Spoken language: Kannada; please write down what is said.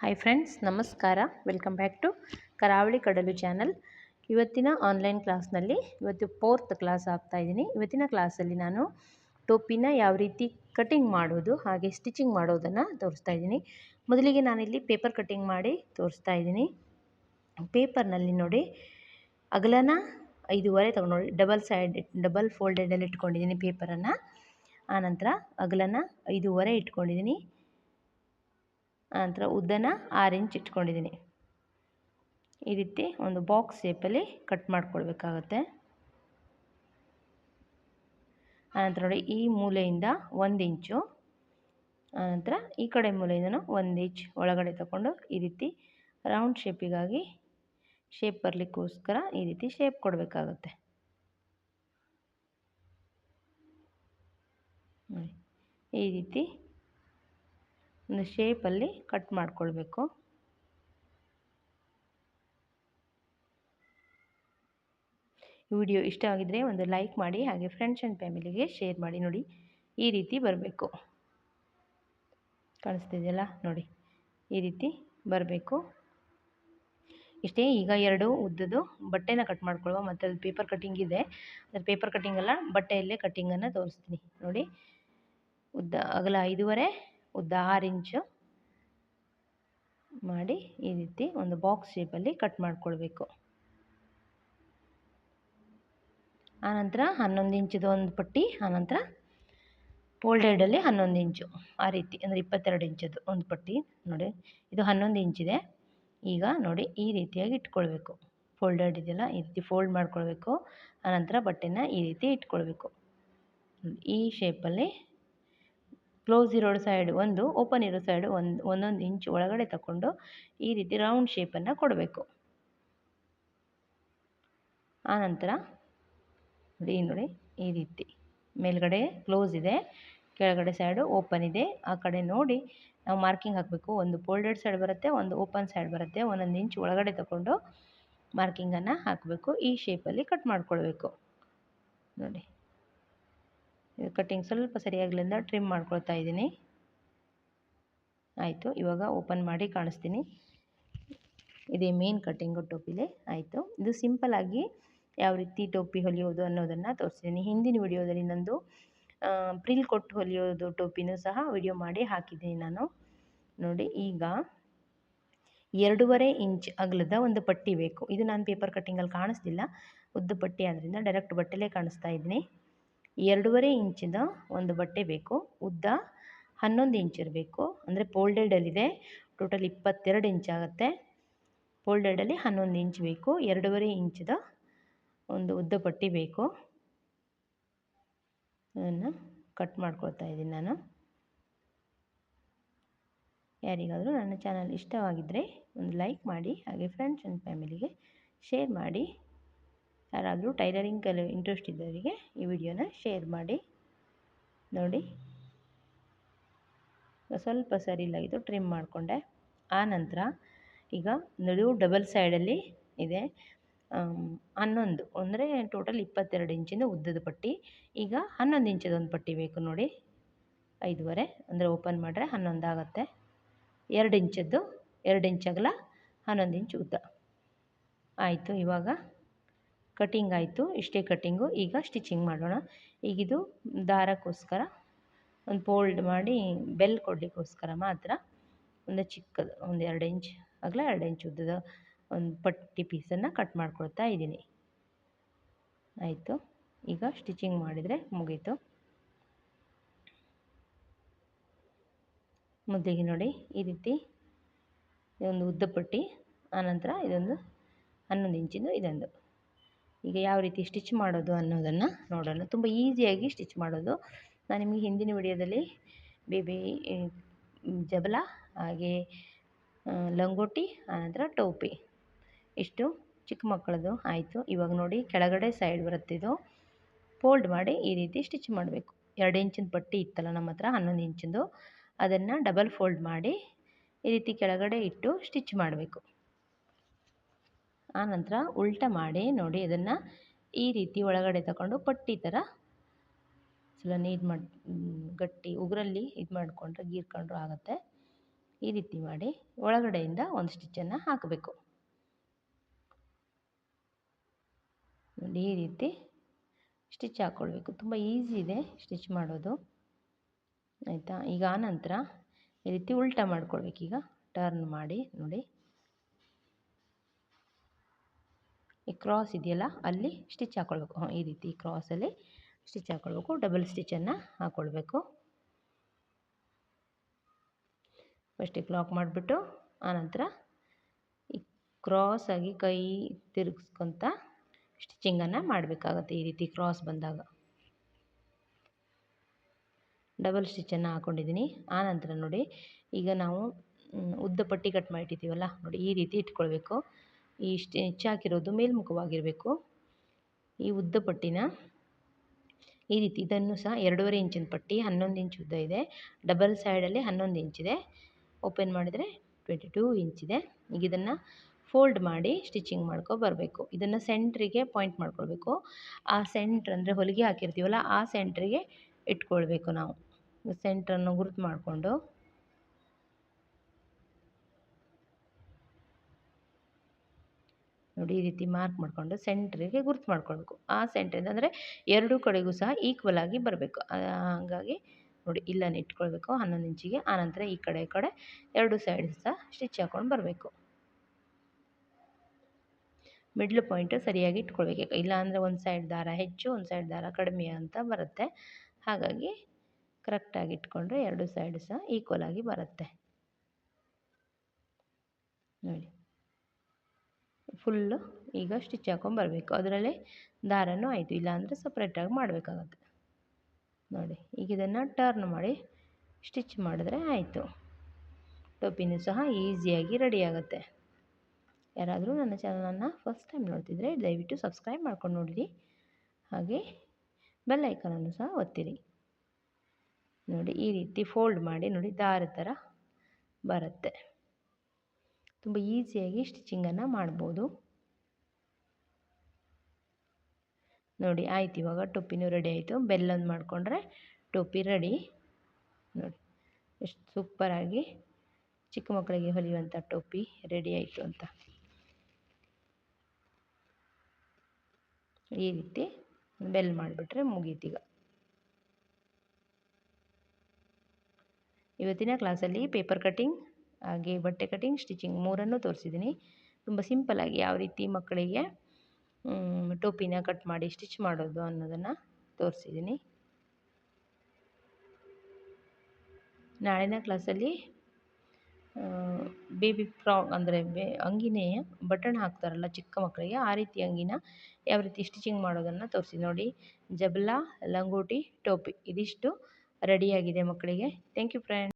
ಹಾಯ್ ಫ್ರೆಂಡ್ಸ್ ನಮಸ್ಕಾರ. Welcome back to Karavali Kadalu channel ಇವತ್ತಿನ ಆನ್ಲೈನ್ ಕ್ಲಾಸ್ನಲ್ಲಿ ಇವತ್ತು ಫೋರ್ತ್ ಕ್ಲಾಸ್ ಆಗ್ತಾ ಇದ್ದೀನಿ. ಇವತ್ತಿನ ಕ್ಲಾಸಲ್ಲಿ ನಾನು ಟೋಪಿನ ಯಾವ ರೀತಿ ಕಟಿಂಗ್ ಮಾಡೋದು ಹಾಗೆ ಸ್ಟಿಚಿಂಗ್ ಮಾಡೋದನ್ನು ತೋರಿಸ್ತಾ ಇದ್ದೀನಿ. ಮೊದಲಿಗೆ ನಾನಿಲ್ಲಿ ಪೇಪರ್ ಕಟಿಂಗ್ ಮಾಡಿ ತೋರಿಸ್ತಾ ಇದ್ದೀನಿ. ಪೇಪರ್ನಲ್ಲಿ ನೋಡಿ ಅಗಲನ ಐದೂವರೆ ತೊಗೊಂಡು ಡಬಲ್ ಸೈಡ್ ಡಬಲ್ ಫೋಲ್ಡೆಡಲ್ಲಿ ಇಟ್ಕೊಂಡಿದ್ದೀನಿ ಪೇಪರನ್ನು ಆನಂತರ ಅಗಲನ ಐದೂವರೆ ಇಟ್ಕೊಂಡಿದ್ದೀನಿ. ಆನಂತರ ಉದ್ದನ ಆರು ಇಂಚ್ ಇಟ್ಕೊಂಡಿದ್ದೀನಿ. ಈ ರೀತಿ ಒಂದು ಬಾಕ್ಸ್ ಶೇಪಲ್ಲಿ ಕಟ್ ಮಾಡ್ಕೊಳ್ಬೇಕಾಗತ್ತೆ. ಆನಂತರ ನೋಡಿ, ಈ ಮೂಲೆಯಿಂದ ಒಂದು ಇಂಚು ಆನಂತರ ಈ ಕಡೆ ಮೂಲೆಯಿಂದನೂ ಒಂದು ಇಂಚ್ ಒಳಗಡೆ ತಗೊಂಡು ಈ ರೀತಿ ರೌಂಡ್ ಶೇಪಿಗಾಗಿ ಶೇಪ್ ಬರಲಿಕ್ಕೋಸ್ಕರ ಈ ರೀತಿ ಶೇಪ್ ಕೊಡಬೇಕಾಗತ್ತೆ. ಈ ರೀತಿ ಒಂದು ಶೇಪಲ್ಲಿ ಕಟ್ ಮಾಡಿಕೊಳ್ಬೇಕು. ವಿಡಿಯೋ ಇಷ್ಟ ಆಗಿದ್ದರೆ ಒಂದು ಲೈಕ್ ಮಾಡಿ, ಹಾಗೆ ಫ್ರೆಂಡ್ಸ್ ಆ್ಯಂಡ್ ಫ್ಯಾಮಿಲಿಗೆ ಶೇರ್ ಮಾಡಿ ನೋಡಿ. ಈ ರೀತಿ ಬರಬೇಕು. ಕಾಣಿಸ್ತಿದೆಯಲ್ಲ? ನೋಡಿ. ಈ ರೀತಿ ಬರಬೇಕು. ಇಷ್ಟೇ, ಈಗ ಎರಡು ಉದ್ದದ್ದು ಬಟ್ಟೆನ ಕಟ್ ಮಾಡ್ಕೊಳ್ಳುವ. ಮತ್ತು ಅದು ಪೇಪರ್ ಕಟ್ಟಿಂಗ್ ಇದೆ. ಅದು ಪೇಪರ್ ಕಟ್ಟಿಂಗ್ ಅಲ್ಲ, ಬಟ್ಟೆಯಲ್ಲೇ ಕಟ್ಟಿಂಗನ್ನು ತೋರಿಸ್ತೀನಿ. ನೋಡಿ. ಉದ್ದ, ಅಗಲ ಐದೂವರೆ. ಉದ್ದ ಆರು ಇಂಚು ಮಾಡಿ ಈ ರೀತಿ ಒಂದು ಬಾಕ್ಸ್ ಶೇಪಲ್ಲಿ ಕಟ್ ಮಾಡ್ಕೊಳ್ಬೇಕು. ಆನಂತರ ಹನ್ನೊಂದು ಇಂಚಿದು ಒಂದು ಪಟ್ಟಿ, ಆನಂತರ ಫೋಲ್ಡೆಡಲ್ಲಿ ಹನ್ನೊಂದು ಇಂಚು. ಆ ರೀತಿ, ಅಂದರೆ ಇಪ್ಪತ್ತೆರಡು ಇಂಚದ್ದು ಒಂದು ಪಟ್ಟಿ. ನೋಡಿ, ಇದು ಹನ್ನೊಂದು ಇಂಚಿದೆ. ಈಗ ನೋಡಿ, ಈ ರೀತಿಯಾಗಿ ಇಟ್ಕೊಳ್ಬೇಕು. ಫೋಲ್ಡೆಡ್ ಇದೆಯಲ್ಲ, ಈ ರೀತಿ ಫೋಲ್ಡ್ ಮಾಡ್ಕೊಳ್ಬೇಕು. ಆನಂತರ ಬಟ್ಟೆನ ಈ ರೀತಿ ಇಟ್ಕೊಳ್ಬೇಕು. ಈ ಶೇಪಲ್ಲಿ ಕ್ಲೋಸ್ ಇರೋ ಸೈಡ್ ಒಂದು ಓಪನ್ ಇರೋ ಸೈಡ್ ಒಂದು, ಒಂದೊಂದು ಇಂಚು ಒಳಗಡೆ ತಗೊಂಡು ಈ ರೀತಿ ರೌಂಡ್ ಶೇಪನ್ನು ಕೊಡಬೇಕು. ಆನಂತರ ನೋಡಿ ನೋಡಿ ಈ ರೀತಿ ಮೇಲ್ಗಡೆ ಕ್ಲೋಸ್ ಇದೆ, ಕೆಳಗಡೆ ಸೈಡು ಓಪನ್ ಇದೆ. ಆ ಕಡೆ ನೋಡಿ ನಾವು ಮಾರ್ಕಿಂಗ್ ಹಾಕಬೇಕು. ಒಂದು ಫೋಲ್ಡೆಡ್ ಸೈಡ್ ಬರುತ್ತೆ, ಒಂದು ಓಪನ್ ಸೈಡ್ ಬರುತ್ತೆ. ಒಂದೊಂದು ಇಂಚ್ ಒಳಗಡೆ ತಗೊಂಡು ಮಾರ್ಕಿಂಗನ್ನು ಹಾಕಬೇಕು. ಈ ಶೇಪಲ್ಲಿ ಕಟ್ ಮಾಡ್ಕೊಳ್ಬೇಕು. ನೋಡಿ. ಕಟ್ಟಿಂಗ್ ಸ್ವಲ್ಪ ಸರಿಯಾಗಲಿಂದ ಟ್ರಿಮ್ ಮಾಡ್ಕೊಳ್ತಾ ಇದ್ದೀನಿ. ಆಯಿತು, ಇವಾಗ ಓಪನ್ ಮಾಡಿ ಕಾಣಿಸ್ತೀನಿ. ಇದೇ ಮೇನ್ ಕಟ್ಟಿಂಗು ಟೋಪಿಲೆ ಆಯಿತು. ಇದು ಸಿಂಪಲ್ಲಾಗಿ ಯಾವ ರೀತಿ ಟೋಪಿ ಹೊಲಿಯೋದು ಅನ್ನೋದನ್ನು ತೋರಿಸ್ತೀನಿ. ಹಿಂದಿನ ವಿಡಿಯೋದಲ್ಲಿ ನಂದು ಪ್ರಿಲ್ ಕೊಟ್ಟು ಹೊಲಿಯೋದು ಟೋಪಿನೂ ಸಹ ವಿಡಿಯೋ ಮಾಡಿ ಹಾಕಿದ್ದೀನಿ ನಾನು. ನೋಡಿ, ಈಗ ಎರಡೂವರೆ ಇಂಚ್ ಅಗಲದ ಒಂದು ಪಟ್ಟಿ ಬೇಕು. ಇದು ನಾನು ಪೇಪರ್ ಕಟ್ಟಿಂಗಲ್ಲಿ ಕಾಣಿಸ್ತಿಲ್ಲ ಉದ್ದ ಪಟ್ಟಿ ಆದ್ದರಿಂದ ಡೈರೆಕ್ಟ್ ಬಟ್ಟೆಲೇ ಕಾಣಿಸ್ತಾ ಇದ್ದೀನಿ. ಎರಡೂವರೆ ಇಂಚಿನ ಒಂದು ಬಟ್ಟೆ ಬೇಕು, ಉದ್ದ ಹನ್ನೊಂದು ಇಂಚ್ ಇರಬೇಕು. ಅಂದರೆ ಫೋಲ್ಡೆಡಲ್ಲಿದೆ ಟೋಟಲ್ ಇಪ್ಪತ್ತೆರಡು ಇಂಚ್ ಆಗುತ್ತೆ. ಫೋಲ್ಡೆಡಲ್ಲಿ ಹನ್ನೊಂದು ಇಂಚ್ ಬೇಕು, ಎರಡೂವರೆ ಇಂಚದ ಒಂದು ಉದ್ದ ಪಟ್ಟಿ ಬೇಕು. ಅದನ್ನು ಕಟ್ ಮಾಡ್ಕೊಳ್ತಾ ಇದ್ದೀನಿ ನಾನು. ಯಾರಿಗಾದರೂ ನನ್ನ ಚಾನಲ್ ಇಷ್ಟವಾಗಿದ್ದರೆ ಒಂದು ಲೈಕ್ ಮಾಡಿ, ಹಾಗೆ ಫ್ರೆಂಡ್ಸ್ ಆ್ಯಂಡ್ ಫ್ಯಾಮಿಲಿಗೆ ಶೇರ್ ಮಾಡಿ. ಯಾರಾದರೂ ಟೈಲರಿಂಗ್ ಕಲಿ ಇಂಟ್ರೆಸ್ಟ್ ಇದ್ದವರಿಗೆ ಈ ವಿಡಿಯೋನ ಶೇರ್ ಮಾಡಿ. ನೋಡಿ. ಸ್ವಲ್ಪ ಸರಿ ಇಲ್ಲಾಗಿದ್ದು ಟ್ರಿಮ್ ಮಾಡಿಕೊಂಡೆ. ಆ ನಂತರ ಈಗ ನಡುವು ಡಬಲ್ ಸೈಡಲ್ಲಿ ಇದೆ ಹನ್ನೊಂದು. ಅಂದರೆ ಟೋಟಲ್ ಇಪ್ಪತ್ತೆರಡು ಇಂಚಿನ ಉದ್ದದ ಪಟ್ಟಿ. ಈಗ ಹನ್ನೊಂದು ಇಂಚದ ಒಂದು ಪಟ್ಟಿ ಬೇಕು ನೋಡಿ. ಐದುವರೆ. ಅಂದರೆ ಓಪನ್ ಮಾಡಿದ್ರೆ ಹನ್ನೊಂದು ಆಗುತ್ತೆ. ಎರಡು ಇಂಚದ್ದು ಎರಡು ಇಂಚ್ ಅಗಲ ಹನ್ನೊಂದು ಇಂಚು ಉದ್ದ. ಆಯಿತು ಇವಾಗ ಕಟಿಂಗ್ ಆಯಿತು, ಇಷ್ಟೇ ಕಟ್ಟಿಂಗು ಈಗ ಸ್ಟಿಚಿಂಗ್ ಮಾಡೋಣ. ಈಗಿದು ದಾರಕ್ಕೋಸ್ಕರ ಒಂದು ಫೋಲ್ಡ್ ಮಾಡಿ ಬೆಲ್ ಕೊಡಲಿಕ್ಕೋಸ್ಕರ ಮಾತ್ರ ಒಂದು ಚಿಕ್ಕದು, ಒಂದು ಎರಡು ಇಂಚ್ ಅಗಲ ಎರಡು ಇಂಚ್ ಉದ್ದದ ಒಂದು ಪಟ್ಟಿ ಪೀಸನ್ನು ಕಟ್ ಮಾಡ್ಕೊಳ್ತಾ ಇದ್ದೀನಿ. ಆಯಿತು. ಈಗ ಸ್ಟಿಚಿಂಗ್ ಮಾಡಿದರೆ ಮುಗೀತು. ಮೊದಲಿಗೆ ನೋಡಿ, ಈ ರೀತಿ ಇದೊಂದು ಉದ್ದ ಪಟ್ಟಿ, ಆನಂತರ ಇದೊಂದು ಹನ್ನೊಂದು ಇಂಚಿಂದು ಇದೊಂದು. ಈಗ ಯಾವ ರೀತಿ ಸ್ಟಿಚ್ ಮಾಡೋದು ಅನ್ನೋದನ್ನು ನೋಡೋಣ. ತುಂಬ ಈಸಿಯಾಗಿ ಸ್ಟಿಚ್ ಮಾಡೋದು. ನಾನು ನಿಮಗೆ ಹಿಂದಿನ ವಿಡಿಯೋದಲ್ಲಿ ಬೇಬಿ ಜಬಲ, ಹಾಗೆ ಲಂಗೋಟಿ, ಆನಂತರ ಟೋಪಿ. ಇಷ್ಟು ಚಿಕ್ಕ ಮಕ್ಕಳದು ಆಯಿತು. ಇವಾಗ ನೋಡಿ ಕೆಳಗಡೆ ಸೈಡ್ ಬರುತ್ತಿದ್ದು. ಫೋಲ್ಡ್ ಮಾಡಿ ಈ ರೀತಿ ಸ್ಟಿಚ್ ಮಾಡಬೇಕು. ಎರಡು ಇಂಚಿನ ಪಟ್ಟಿ ಇತ್ತಲ್ಲ ನಮ್ಮ ಹತ್ರ, ಹನ್ನೊಂದು ಇಂಚಿಂದು. ಅದನ್ನು ಡಬಲ್ ಫೋಲ್ಡ್ ಮಾಡಿ ಈ ರೀತಿ ಕೆಳಗಡೆ ಇಟ್ಟು ಸ್ಟಿಚ್ ಮಾಡಬೇಕು. ಆನಂತರ ಉಲ್ಟ ಮಾಡಿ ನೋಡಿ ಅದನ್ನು ಈ ರೀತಿ ಒಳಗಡೆ ತಗೊಂಡು ಪಟ್ಟಿ ಥರ ಸ್ವಲ್ಪ ನೀರು ಮಾಡಿ ಗಟ್ಟಿ ಉಗುರಲ್ಲಿ ಇದು ಮಾಡಿಕೊಂಡ್ರೆ ಗೀರ್ಕೊಂಡ್ರೂ ಆಗುತ್ತೆ. ಈ ರೀತಿ ಮಾಡಿ ಒಳಗಡೆಯಿಂದ ಒಂದು ಸ್ಟಿಚ್ಚನ್ನು ಹಾಕಬೇಕು. ನೋಡಿ ಈ ರೀತಿ ಸ್ಟಿಚ್ ಹಾಕ್ಕೊಳ್ಬೇಕು ತುಂಬ ಈಸಿ ಇದೆ ಸ್ಟಿಚ್ ಮಾಡೋದು. ಆಯಿತಾ? ಈಗ ಆನಂತರ ಈ ರೀತಿ ಉಲ್ಟ ಈಗ ಟರ್ನ್ ಮಾಡಿ ನೋಡಿ. ಈ ಕ್ರಾಸ್ ಇದೆಯಲ್ಲ, ಅಲ್ಲಿ ಸ್ಟಿಚ್ ಹಾಕ್ಕೊಳ್ಬೇಕು ಈ ರೀತಿ ಕ್ರಾಸಲ್ಲಿ ಸ್ಟಿಚ್ ಹಾಕ್ಕೊಳ್ಬೇಕು ಡಬಲ್ ಸ್ಟಿಚನ್ನು ಹಾಕ್ಕೊಳ್ಬೇಕು ಫಸ್ಟಿಗೆ ಲಾಕ್ ಮಾಡಿಬಿಟ್ಟು, ಆನಂತರ ಈ ಕ್ರಾಸಾಗಿ ಕೈ ತಿರುಗಿಸ್ಕೊತ ಸ್ಟಿಚಿಂಗನ್ನು ಮಾಡಬೇಕಾಗತ್ತೆ ಈ ರೀತಿ ಕ್ರಾಸ್ ಬಂದಾಗ. ಡಬಲ್ ಸ್ಟಿಚನ್ನು ಹಾಕ್ಕೊಂಡಿದ್ದೀನಿ ಆನಂತರ ನೋಡಿ, ಈಗ ನಾವು ಉದ್ದ ಪಟ್ಟಿ ಕಟ್ ಮಾಡಿಟ್ಟಿದ್ದೀವಲ್ಲ ನೋಡಿ ಈ ರೀತಿ ಇಟ್ಕೊಳ್ಬೇಕು. ಈ ಸ್ಟಿಚ್ ಹಾಕಿರೋದು ಮೇಲ್ಮುಖವಾಗಿರಬೇಕು. ಈ ಉದ್ದ ಪಟ್ಟಿನ ಈ ರೀತಿ ಇದನ್ನು ಸಹ ಎರಡೂವರೆ ಇಂಚಿನ ಪಟ್ಟಿ, ಹನ್ನೊಂದು ಇಂಚ್ ಉದ್ದ ಇದೆ. ಡಬಲ್ ಸೈಡಲ್ಲಿ ಹನ್ನೊಂದು ಇಂಚಿದೆ ಓಪನ್ ಮಾಡಿದರೆ ಟ್ವೆಂಟಿ ಟೂ ಇಂಚಿದೆ ಈಗ ಇದನ್ನು ಫೋಲ್ಡ್ ಮಾಡಿ ಸ್ಟಿಚಿಂಗ್ ಮಾಡ್ಕೊ ಬರಬೇಕು. ಇದನ್ನು ಸೆಂಟ್ರಿಗೆ ಪಾಯಿಂಟ್ ಮಾಡ್ಕೊಳ್ಬೇಕು. ಆ ಸೆಂಟ್ರ್ ಅಂದರೆ ಹೊಲಿಗೆ ಹಾಕಿರ್ತೀವಲ್ಲ, ಆ ಸೆಂಟ್ರಿಗೆ ಇಟ್ಕೊಳ್ಬೇಕು ನಾವು. ಸೆಂಟ್ರನ್ನು ಗುರುತು ಮಾಡಿಕೊಂಡು. ನೋಡಿ ಈ ರೀತಿ ಮಾರ್ಕ್ ಮಾಡಿಕೊಂಡು ಸೆಂಟ್ರಿಗೆ ಗುರುತು ಮಾಡ್ಕೊಳ್ಬೇಕು. ಆ ಸೆಂಟ್ರಿಂದ ಅಂದರೆ ಎರಡೂ ಕಡೆಗೂ ಸಹ ಈಕ್ವಲ್ ಆಗಿ ಬರಬೇಕು. ಹಾಗಾಗಿ ನೋಡಿ ಇಲ್ಲನ್ನು ಇಟ್ಕೊಳ್ಬೇಕು. ಹನ್ನೊಂದು ಇಂಚಿಗೆ ಆನಂತರ ಈ ಕಡೆ ಈ ಕಡೆ ಎರಡು ಸೈಡ್ ಸಹ ಸ್ಟಿಚ್ ಹಾಕ್ಕೊಂಡು ಬರಬೇಕು. ಮಿಡ್ಲ್ ಪಾಯಿಂಟು ಸರಿಯಾಗಿ ಇಟ್ಕೊಳ್ಬೇಕು. ಇಲ್ಲಾಂದರೆ ಒಂದು ಸೈಡ್ ದಾರ ಹೆಚ್ಚು, ಒಂದು ಸೈಡ್ ದಾರ ಕಡಿಮೆ ಅಂತ ಬರುತ್ತೆ. ಹಾಗಾಗಿ ಕರೆಕ್ಟಾಗಿ ಇಟ್ಕೊಂಡ್ರೆ ಎರಡು ಸೈಡ್ ಸಹ ಈಕ್ವಲ್ ಆಗಿ ಬರುತ್ತೆ. ನೋಡಿ. ಫುಲ್ಲು ಈಗ ಸ್ಟಿಚ್ ಹಾಕೊಂಬರಬೇಕು ಅದರಲ್ಲೇ ದಾರನೂ ಆಯಿತು. ಇಲ್ಲಾಂದರೆ ಸಪ್ರೇಟಾಗಿ ಮಾಡಬೇಕಾಗತ್ತೆ. ನೋಡಿ, ಈಗ ಇದನ್ನು ಟರ್ನ್ ಮಾಡಿ ಸ್ಟಿಚ್ ಮಾಡಿದ್ರೆ ಆಯಿತು. ಟೋಪಿನೂ ಸಹ ಈಸಿಯಾಗಿ ರೆಡಿ ಆಗುತ್ತೆ. ಯಾರಾದರೂ ನನ್ನ ಚಾನಲನ್ನು ಫಸ್ಟ್ ಟೈಮ್ ನೋಡ್ತಿದ್ರೆ ದಯವಿಟ್ಟು ಸಬ್ಸ್ಕ್ರೈಬ್ ಮಾಡ್ಕೊಂಡು ನೋಡಿರಿ. ಹಾಗೆ ಬೆಲ್ ಐಕನನ್ನು ಸಹ ಒತ್ತಿರಿ. ನೋಡಿ, ಈ ರೀತಿ ಫೋಲ್ಡ್ ಮಾಡಿ ನೋಡಿ ದಾರ ಥರ ಬರುತ್ತೆ. ತುಂಬ ಈಸಿಯಾಗಿ ಸ್ಟಿಚಿಂಗನ್ನು ಮಾಡ್ಬೋದು. ನೋಡಿ, ಆಯ್ತು, ಇವಾಗ ಟೋಪಿನೂ ರೆಡಿ ಆಯಿತು. ಬೆಲ್ಲೊಂದು ಮಾಡಿಕೊಂಡ್ರೆ ಟೋಪಿ ರೆಡಿ ನೋಡಿ, ಎಷ್ಟು ಸೂಪರಾಗಿ ಚಿಕ್ಕ ಮಕ್ಕಳಿಗೆ ಹೊಲಿಯುವಂಥ ಟೋಪಿ ರೆಡಿ ಆಯಿತು ಅಂತ. ಈ ರೀತಿ ಬೆಲ್ ಮಾಡಿಬಿಟ್ರೆ ಮುಗೀತೀಗ ಇವತ್ತಿನ ಕ್ಲಾಸಲ್ಲಿ ಪೇಪರ್ ಕಟ್ಟಿಂಗ್ ಹಾಗೆ ಬಟ್ಟೆ ಕಟಿಂಗ್ ಸ್ಟಿಚಿಂಗ್ ಮೂರನ್ನು ತೋರಿಸಿದ್ದೀನಿ. ತುಂಬ ಸಿಂಪಲ್ಲಾಗಿ ಯಾವ ರೀತಿ ಮಕ್ಕಳಿಗೆ ಟೋಪಿನ ಕಟ್ ಮಾಡಿ ಸ್ಟಿಚ್ ಮಾಡೋದು ಅನ್ನೋದನ್ನು ತೋರಿಸಿದ್ದೀನಿ. ನಾಳಿನ ಕ್ಲಾಸಲ್ಲಿ ಬೇಬಿ ಫ್ರಾಕ್ ಅಂದರೆ ಬೇ, ಅಂಗಿನೇ ಬಟನ್ ಹಾಕ್ತಾರಲ್ಲ ಚಿಕ್ಕ ಮಕ್ಕಳಿಗೆ, ಆ ರೀತಿ ಅಂಗಿನ ಯಾವ ರೀತಿ ಸ್ಟಿಚಿಂಗ್ ಮಾಡೋದನ್ನು ತೋರಿಸಿ. ನೋಡಿ, ಜಬಲಾ, ಲಂಗೋಟಿ, ಟೋಪಿ, ಇದಿಷ್ಟು ರೆಡಿಯಾಗಿದೆ ಮಕ್ಕಳಿಗೆ. Thank you friend